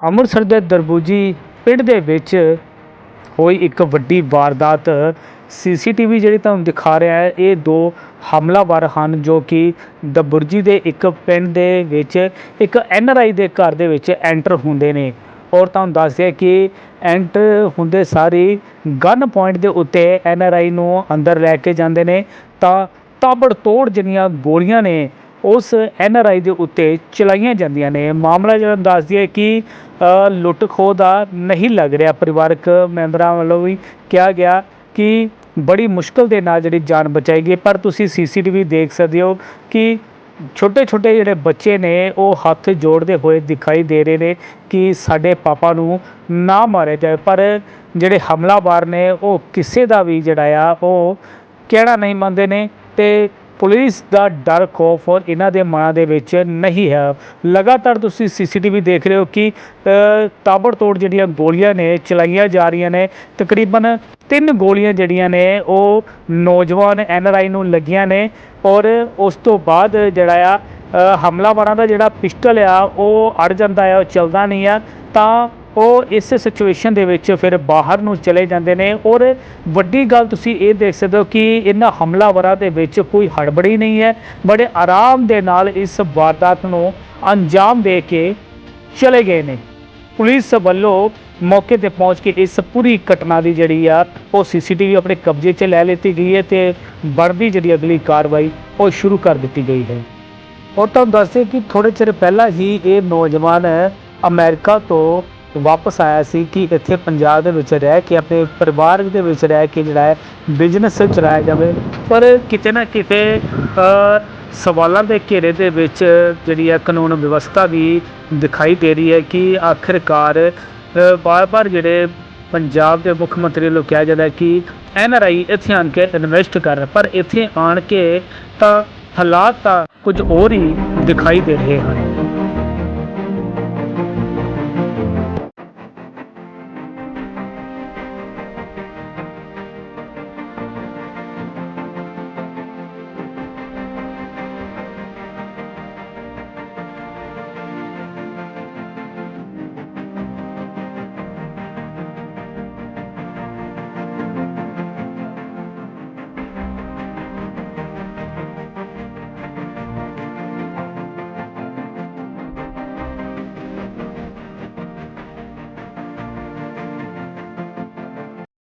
ਅੰਮ੍ਰਿਤਸਰ ਦੇ ਦਰਬੂਜੀ ਪਿੰਡ ਦੇ ਵਿੱਚ ਹੋਈ ਇੱਕ ਵੱਡੀ ਵਾਰਦਾਤ। ਸੀਸੀਟੀਵੀ ਜਿਹੜੀ ਤੁਹਾਨੂੰ ਦਿਖਾ ਰਿਹਾ ਹੈ, ਇਹ ਦੋ ਹਮਲਾਵਰ ਹਨ ਜੋ ਕਿ ਦਬੁਰਜੀ ਦੇ ਇੱਕ ਪਿੰਡ ਦੇ ਵਿੱਚ, ਇੱਕ ਐੱਨ ਆਰ ਆਈ ਦੇ ਘਰ ਦੇ ਵਿੱਚ ਐਂਟਰ ਹੁੰਦੇ ਨੇ। ਔਰ ਤੁਹਾਨੂੰ ਦੱਸ ਦਿਆ ਕਿ ਐਂਟਰ ਹੁੰਦੇ ਸਾਰੀ ਗਨ ਪੁਆਇੰਟ ਦੇ ਉੱਤੇ ਐੱਨ ਆਰ ਆਈ ਨੂੰ ਅੰਦਰ ਲੈ ਕੇ ਜਾਂਦੇ ਨੇ। ਤਾਂ ਤਾਬੜ ਤੋੜ ਜਿਹੜੀਆਂ ਗੋਲੀਆਂ ਨੇ ਉਸ ਐੱਨ ਆਰ ਆਈ ਦੇ ਉੱਤੇ ਚਲਾਈਆਂ ਜਾਂਦੀਆਂ ਨੇ। ਮਾਮਲਾ ਜਿਹੜਾ ਦੱਸਦੀ ਹੈ ਕਿ ਲੁੱਟ ਖੋਹ ਦਾ ਨਹੀਂ ਲੱਗ ਰਿਹਾ। ਪਰਿਵਾਰਕ ਮੈਂਬਰਾਂ ਵੱਲੋਂ ਵੀ ਕਿਹਾ ਗਿਆ ਕਿ ਬੜੀ ਮੁਸ਼ਕਲ ਦੇ ਨਾਲ ਜਿਹੜੀ ਜਾਨ ਬਚਾਈ ਗਈ। ਪਰ ਤੁਸੀਂ ਸੀਸੀਟੀਵੀ ਦੇਖ ਸਕਦੇ ਹੋ ਕਿ ਛੋਟੇ ਛੋਟੇ ਜਿਹੜੇ ਬੱਚੇ ਨੇ, ਉਹ ਹੱਥ ਜੋੜਦੇ ਹੋਏ ਦਿਖਾਈ ਦੇ ਰਹੇ ਨੇ ਕਿ ਸਾਡੇ ਪਾਪਾ ਨੂੰ ਨਾ ਮਾਰਿਆ ਜਾਏ ਪਰ ਜਿਹੜੇ ਹਮਲਾਵਰ ਨੇ, ਉਹ ਕਿਸੇ ਦਾ ਵੀ ਜਿਹੜਾ ਆ, ਉਹ ਕਹਿਣਾ ਨਹੀਂ ਮੰਨਦੇ ਨੇ ਤੇ ਪੁਲਿਸ ਦਾ ਡਰ ਖੌਫ ਔਰ ਇਹਨਾਂ ਦੇ ਮਨਾਂ ਦੇ ਵਿੱਚ ਨਹੀਂ ਹੈ। ਲਗਾਤਾਰ ਤੁਸੀਂ ਸੀਸੀਟੀਵੀ ਦੇਖ ਰਹੇ ਹੋ ਕਿ ਅ, ਤਾਬੜਤੋੜ ਜਿਹੜੀਆਂ ਗੋਲੀਆਂ ਨੇ ਚਲਾਈਆਂ ਜਾ ਰਹੀਆਂ ਨੇ ਤਕਰੀਬਨ ਤਿੰਨ ਗੋਲੀਆਂ ਜਿਹੜੀਆਂ ਨੇ ਉਹ ਨੌਜਵਾਨ ਐਨਆਰਆਈ ਨੂੰ ਲੱਗੀਆਂ ਨੇ ਔਰ ਉਸ ਤੋਂ ਬਾਅਦ ਜਿਹੜਾ ਆ ਹਮਲਾਵਰਾਂ ਦਾ ਜਿਹੜਾ ਪਿਸਟਲ ਆ ਉਹ ਅੜ ਜਾਂਦਾ ਆ ਉਹ ਚੱਲਦਾ ਨਹੀਂ ਆ। ਤਾਂ ਉਹ ਇਸ ਸਿਚੁਏਸ਼ਨ ਦੇ ਵਿੱਚ ਫਿਰ ਬਾਹਰ ਨੂੰ ਚਲੇ ਜਾਂਦੇ ਨੇ ਔਰ ਵੱਡੀ ਗੱਲ ਤੁਸੀਂ ਇਹ ਦੇਖ ਸਕਦੇ ਹੋ ਕਿ ਇਹਨਾਂ ਹਮਲਾਵਰਾਂ ਦੇ ਵਿੱਚ ਕੋਈ ਹੜਬੜੀ ਨਹੀਂ ਹੈ, ਬੜੇ ਆਰਾਮ ਦੇ ਨਾਲ ਇਸ ਵਾਰਦਾਤ ਨੂੰ ਅੰਜਾਮ ਦੇ ਕੇ ਚਲੇ ਗਏ ਨੇ। ਪੁਲਿਸ ਵੱਲੋਂ ਮੌਕੇ ਤੇ ਪਹੁੰਚ ਕੇ ਇਸ ਪੂਰੀ ਘਟਨਾ ਦੀ ਜਿਹੜੀ ਆ, ਉਹ ਸੀਸੀਟੀਵੀ ਆਪਣੇ ਕਬਜ਼ੇ 'ਚ ਲੈ ਲਿੱਤੀ ਗਈ ਹੈ ਤੇ ਬਣਦੀ ਜਿਹੜੀ ਅਗਲੀ ਕਾਰਵਾਈ, ਉਹ ਸ਼ੁਰੂ ਕਰ ਦਿੱਤੀ ਗਈ ਹੈ। ਔਰ ਤੁਹਾਨੂੰ ਦੱਸਦੇ ਕਿ ਥੋੜੇ ਚਿਰ ਪਹਿਲਾਂ ਹੀ ਇਹ ਨੌਜਵਾਨ ਅਮਰੀਕਾ ਤੋਂ ਵਾਪਸ ਆਇਆ ਸੀ ਕਿ ਇੱਥੇ ਪੰਜਾਬ ਦੇ ਵਿੱਚ ਰਹਿ ਕੇ, ਆਪਣੇ ਪਰਿਵਾਰ ਦੇ ਵਿੱਚ ਰਹਿ ਕੇ ਜਿਹੜਾ ਹੈ ਬਿਜ਼ਨਸ ਚਲਾਇਆ ਜਾਵੇ। ਪਰ ਕਿਤੇ ਨਾ ਕਿਤੇ ਸਵਾਲਾਂ ਦੇ ਘੇਰੇ ਦੇ ਵਿੱਚ ਜਿਹੜੀ ਹੈ ਕਾਨੂੰਨ ਵਿਵਸਥਾ ਵੀ ਦਿਖਾਈ ਦੇ ਰਹੀ ਹੈ ਕਿ ਆਖਿਰਕਾਰ ਵਾਰ ਵਾਰ ਜਿਹੜੇ ਪੰਜਾਬ ਦੇ ਮੁੱਖ ਮੰਤਰੀ ਵੱਲੋਂ ਕਿਹਾ ਜਾਂਦਾ ਕਿ ਹੈ ਆਰ ਆਈ ਇੱਥੇ ਆਣ ਕੇ ਇਨਵੈਸਟ ਕਰ ਪਰ ਇੱਥੇ ਆਣ ਕੇ ਤਾਂ ਹਾਲਾਤ ਤਾਂ ਕੁਝ ਹੋਰ ਹੀ ਦਿਖਾਈ ਦੇ ਰਹੇ ਹਨ।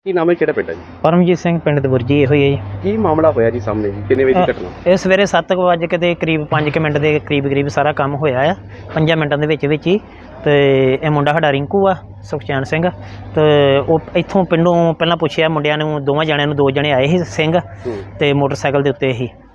ਕੀ ਨਾਮ ਹੈ ਕਿਹੜਾ ਪਿੰਡ ਹੈ ਜੀ? ਪਰਮਜੀਤ ਸਿੰਘ ਪਿੰਡ ਦੇ ਬੁਰਜੀ ਇਹੋ ਹੀ ਹੈ ਜੀ। ਕੀ ਮਾਮਲਾ ਹੋਇਆ ਜੀ ਸਾਹਮਣੇ ਜੀ? ਕਿੰਨੇ ਵਜੇ ਦੀ ਘਟਨਾ? ਇਹ ਸਵੇਰੇ 7 ਵਜੇ ਕਿਤੇ ਕਰੀਬ 5 ਮਿੰਟ ਦੇ ਕਰੀਬ ਕਰੀਬ ਸਾਰਾ ਕੰਮ ਹੋਇਆ ਆ। 5 ਮਿੰਟਾਂ ਦੇ ਵਿੱਚ ਵਿੱਚ ਹੀ। ਤੇ ਇਹ ਮੁੰਡਾ ਸਾਡਾ ਰਿੰਕੂ ਆ ਸੁਖਚੈਨ ਸਿੰਘ। ਤੇ ਉਹ ਇੱਥੋਂ ਪਿੰਡੋਂ ਪਹਿਲਾਂ ਪੁੱਛਿਆ ਮੁੰਡਿਆਂ ਨੂੰ ਦੋਵਾਂ ਜਣਿਆਂ ਨੂੰ ਦੋ ਜਣੇ ਆਏ ਸੀ ਸਿੰਘ ਤੇ ਮੋਟਰਸਾਈਕਲ ਦੇ ਉੱਤੇ ਹੀ।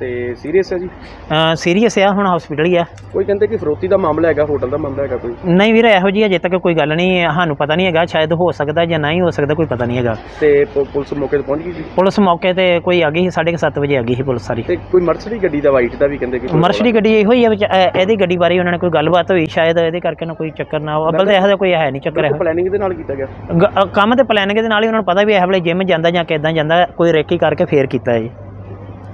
ਤੇ ਸੀਰੀਅਸ ਹੈ ਜੀ? ਸੀਰੀਅਸ ਆ ਹੁਣ ਹਸਪੀਟਲ ਹੀ ਆ। ਕੋਈ ਕਹਿੰਦੇ ਕਿ ਫਰੋਤੀ ਦਾ ਮਾਮਲਾ ਹੈਗਾ ਹੋਟਲ ਦਾ ਮਾਮਲਾ ਹੈਗਾ ਕੋਈ? ਨਹੀਂ ਵੀਰ ਇਹੋ ਜੀ ਅਜੇ ਤੱਕ ਕੋਈ ਗੱਲ ਨਹੀਂ ਸਾਨੂੰ ਪਤਾ ਨਹੀਂ ਹੈਗਾ ਸ਼ਾਇਦ ਹੋ ਸਕਦਾ ਜਾਂ ਨਹੀਂ ਹੋ ਸਕਦਾ ਕੋਈ ਪਤਾ ਨਹੀਂ ਹੈਗਾ। ਤੇ ਪ- ਪੁਲਿਸ ਮੌਕੇ ਤੇ ਪਹੁੰਚ ਗਈ ਜੀ? ਪੁਲਿਸ ਮੌਕੇ ਤੇ ਕੋਈ ਆ ਗਈ ਸੀ 7:30 ਵਜੇ ਆ ਗਈ ਸੀ ਪੁਲਿਸ ਸਾਰੀ। ਤੇ ਕੋਈ ਮਰਸਡੀ ਗੱਡੀ ਦਾ ਵਾਈਟ ਦਾ ਵੀ ਕਹਿੰਦੇ ਕਿ ਮਰਸ਼ਡੀ ਗੱਡੀ ਇਹੋ ਹੀ ਆ ਵਿੱਚ ਇਹ- ਇਹਦੀ ਗੱਡੀ ਬਾਰੇ ਉਹਨਾਂ ਨੇ ਕੋਈ ਗੱਲਬਾਤ ਹੋਈ ਸ਼ਾਇਦ ਇਹਦੇ ਕਰਕੇ ਨਾ ਕੋਈ ਚੱਕਰ ਨਾ ਹੋ ਅੱਬਲ ਤਾਂ ਇਹੋ ਜਿਹਾ ਕੋਈ ਹੈ ਨਹੀਂ ਚੱਕਰ ਇਹੋ। ਪਲੈਨਿੰਗ ਦੇ ਨਾਲ ਕੀਤਾ ਗਿਆ। ਗ- ਅ, ਕੰਮ ਤੇ ਪਲੈਨਿੰਗ ਦੇ ਨਾਲ ਹੀ ਉਹਨਾਂ ਨੂੰ ਪਤਾ ਵੀ ਇਹ ਵੇਲੇ ਜਿਮ ਜਾਂਦਾ ਜਾਂ ਕਿੱਦਾਂ ਜਾਂਦਾ ਕੋਈ ਰੇਕੀ ਕਰਕੇ ਫੇਰ ਕੀਤਾ ਹੈ ਜੀ ਹੂੰ